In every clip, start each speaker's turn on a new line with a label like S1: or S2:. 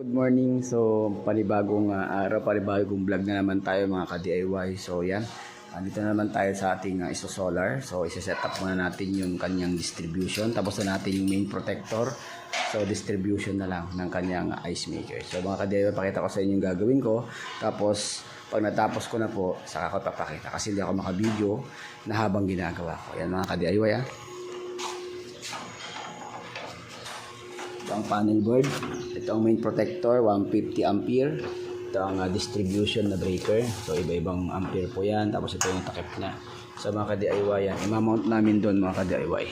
S1: Good morning. So, panibagong ah, araw, panibagong vlog na naman tayo mga ka-DIY. So, yan. Andito na naman tayo sa ating uh, iso-solar. So, isa-set up muna natin yung kanyang distribution. Tapos na natin yung main protector. So, distribution na lang ng kanyang ice maker. So, mga ka-DIY, pakita ko sa inyo yung gagawin ko. Tapos, pag natapos ko na po, saka ko papakita. Kasi hindi ako makabideo na habang ginagawa ko. Yan mga ka-DIY ah. Ito ang panel board. Ito ang main protector, 150 ampere. Ito ang ah, distribution na breaker. So, iba-ibang ampere po yan. Tapos ito yung takip niya. So, mga ka-DIY yan. Imamount namin doon, mga ka-DIY.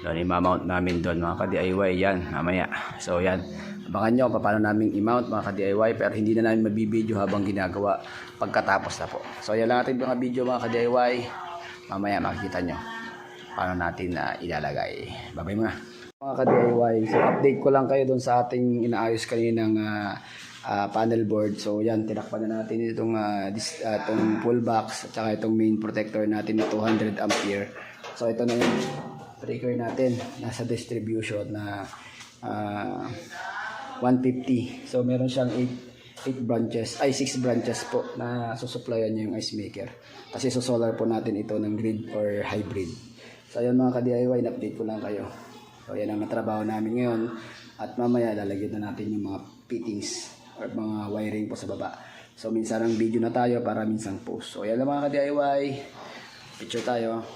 S1: Doon, imamount namin doon, mga ka-DIY. Yan, mamaya. So, yan. Abangan nyo paano namin i-mount, mga ka-DIY. Pero hindi na namin mabibideo habang ginagawa pagkatapos na po. So, yan lang ating mga video, mga ka-DIY. Mamaya makikita nyo paano natin na ilalagay. Babay muna mga ka-DIY. So, update ko lang kayo doon sa ating inaayos kaninang uh, uh, panel board. So, yan, tinakpan na natin itong, uh, dis, uh, itong pull box at saka itong main protector natin na 200 ampere. So, ito na yung breaker natin. Nasa distribution na uh, 150. So, meron siyang 8 8 branches, ay 6 branches po na susuplayan niya yung ice maker. Kasi solar po natin ito ng grid or hybrid. So, ayun mga ka-DIY, in-update ko lang kayo. So, yan ang natrabaho namin ngayon. At mamaya, lalagyan na natin yung mga fittings or mga wiring po sa baba. So, minsan ang video na tayo para minsan post. So, yan lang mga ka-DIY. Picture tayo.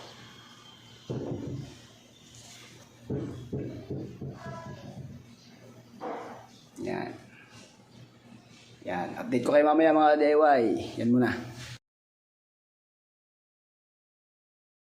S1: Yan. Yan. Update ko kayo mamaya mga ka-DIY. Yan muna.